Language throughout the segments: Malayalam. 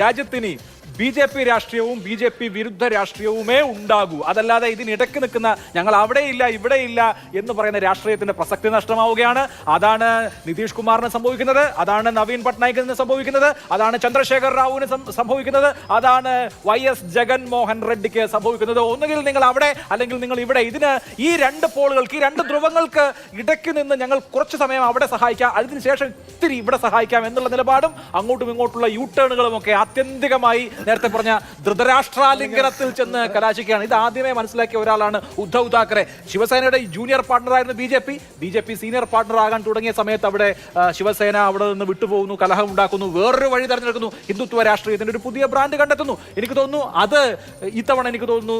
രാജ്യത്തിന് ബി ജെ പി രാഷ്ട്രീയവും ബി ജെ പി വിരുദ്ധ രാഷ്ട്രീയവുമേ ഉണ്ടാകൂ. അതല്ലാതെ ഇതിനിടയ്ക്ക് നിൽക്കുന്ന ഞങ്ങൾ അവിടെയില്ല ഇവിടെയില്ല എന്ന് പറയുന്ന രാഷ്ട്രീയത്തിന്റെ പ്രസക്തി നഷ്ടമാവുകയാണ്. അതാണ് നിതീഷ് കുമാറിന് സംഭവിക്കുന്നത് അതാണ് നവീൻ പട്നായിക്കിന് സംഭവിക്കുന്നത് അതാണ് ചന്ദ്രശേഖർ റാവുവിന് സംഭവിക്കുന്നത് അതാണ് വൈ എസ് ജഗൻമോഹൻ റെഡ്ഡിക്ക് സംഭവിക്കുന്നത്. ഒന്നുകിൽ നിങ്ങൾ അവിടെ അല്ലെങ്കിൽ നിങ്ങൾ ഇവിടെ. ഇതിന് ഈ രണ്ട് പോളുകൾക്ക് ഈ രണ്ട് ധ്രുവങ്ങൾക്ക് ഇടയ്ക്ക് നിന്ന് ഞങ്ങൾ കുറച്ച് സമയം അവിടെ സഹായിക്കാം. അതിനുശേഷം ഇത്തിരി ഇവിടെ സഹായിക്കാം എന്നുള്ള നിലപാടും അങ്ങോട്ടും ഇങ്ങോട്ടുള്ള യൂ ടേണുകളും ഒക്കെ ആത്യന്തികമായി നേരത്തെ പറഞ്ഞ ധൃതരാഷ്ട്രാലിംഗനത്തിൽ ചെന്ന് കലാശിക്കുകയാണ്. ഇത് ആദ്യമേ മനസ്സിലാക്കിയ ഒരാളാണ് ഉദ്ധവ് താക്കറെ. ശിവസേനയുടെ junior പാർട്ണറായിരുന്നു B J P. B J P senior partner ആകാൻ തുടങ്ങിയ സമയത്ത് അവിടെ ശിവസേന അവിടെ നിന്ന് വിട്ടുപോകുന്നു കലഹം ഉണ്ടാക്കുന്നു വേറൊരു വഴി തെരഞ്ഞെടുക്കുന്നു ഹിന്ദുത്വ രാഷ്ട്രീയത്തിന്റെ ഒരു പുതിയ ബ്രാൻഡ് കണ്ടെത്തുന്നു. എനിക്ക് തോന്നുന്നു അത് ഇത്തവണ എനിക്ക് തോന്നുന്നു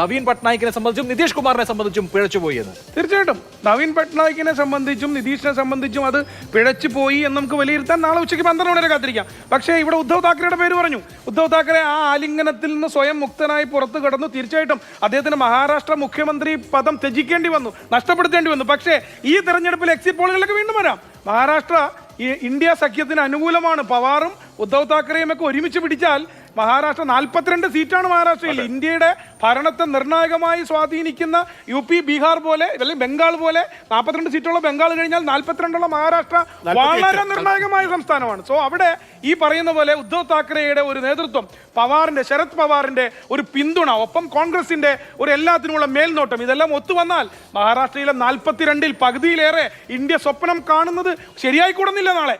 നവീൻ പട്നായിക്കിനെ സംബന്ധിച്ചും നിതീഷ് കുമാറിനെ സംബന്ധിച്ചും പിഴച്ചുപോയി എന്ന്. തീർച്ചയായിട്ടും. നവീൻ പട്നായിക്കിനെ സംബന്ധിച്ചും നിതീഷിനെ സംബന്ധിച്ചും അത് പിഴച്ചു പോയി എന്ന് നമുക്ക് വിലയിരുത്താൻ നാളെ ഉച്ചയ്ക്ക് പന്ത്രണ്ട് വരെ കാത്തിരിക്കാം. പക്ഷേ ഇവിടെ ഉദ്ധവ് താക്കറെയുടെ പേര് പറഞ്ഞു. ഉദ്ധവ് ആ ആലിംഗനത്തിൽ നിന്ന് സ്വയം മുക്തനായി പുറത്തു കടന്നു. തീർച്ചയായിട്ടും അദ്ദേഹത്തിന് മഹാരാഷ്ട്ര മുഖ്യമന്ത്രി പദം ത്യജിക്കേണ്ടി വന്നു നഷ്ടപ്പെടുത്തേണ്ടി വന്നു. പക്ഷേ ഈ തെരഞ്ഞെടുപ്പിൽ എക്സിറ്റ് പോളുകളിലൊക്കെ വീണ്ടും വരാം. മഹാരാഷ്ട്ര ഇന്ത്യ സഖ്യത്തിന് അനുകൂലമാണ്. പവാറും ഉദ്ധവ് താക്കറെയും ഒക്കെ ഒരുമിച്ച് പിടിച്ചാൽ മഹാരാഷ്ട്ര നാൽപ്പത്തിരണ്ട് സീറ്റാണ് മഹാരാഷ്ട്രയിൽ. ഇന്ത്യയുടെ ഭരണത്തെ നിർണായകമായി സ്വാധീനിക്കുന്ന യു പി ബീഹാർ പോലെ അല്ലെങ്കിൽ ബംഗാൾ പോലെ നാൽപ്പത്തിരണ്ട് സീറ്റുള്ള ബംഗാൾ കഴിഞ്ഞാൽ നാൽപ്പത്തിരണ്ടുള്ള മഹാരാഷ്ട്ര വളരെ നിർണായകമായ സംസ്ഥാനമാണ്. സോ അവിടെ ഈ പറയുന്ന പോലെ ഉദ്ധവ് താക്കറെയുടെ ഒരു നേതൃത്വം പവാറിന്റെ ശരത് പവാറിന്റെ ഒരു പിന്തുണ ഒപ്പം കോൺഗ്രസിന്റെ ഒരു എല്ലാത്തിനുമുള്ള മേൽനോട്ടം ഇതെല്ലാം ഒത്തു വന്നാൽ മഹാരാഷ്ട്രയിലെ നാൽപ്പത്തിരണ്ടിൽ പകുതിയിലേറെ ഇന്ത്യ സ്വപ്നം കാണുന്നത് ശരിയായി കൂടുന്നില്ല നാളെ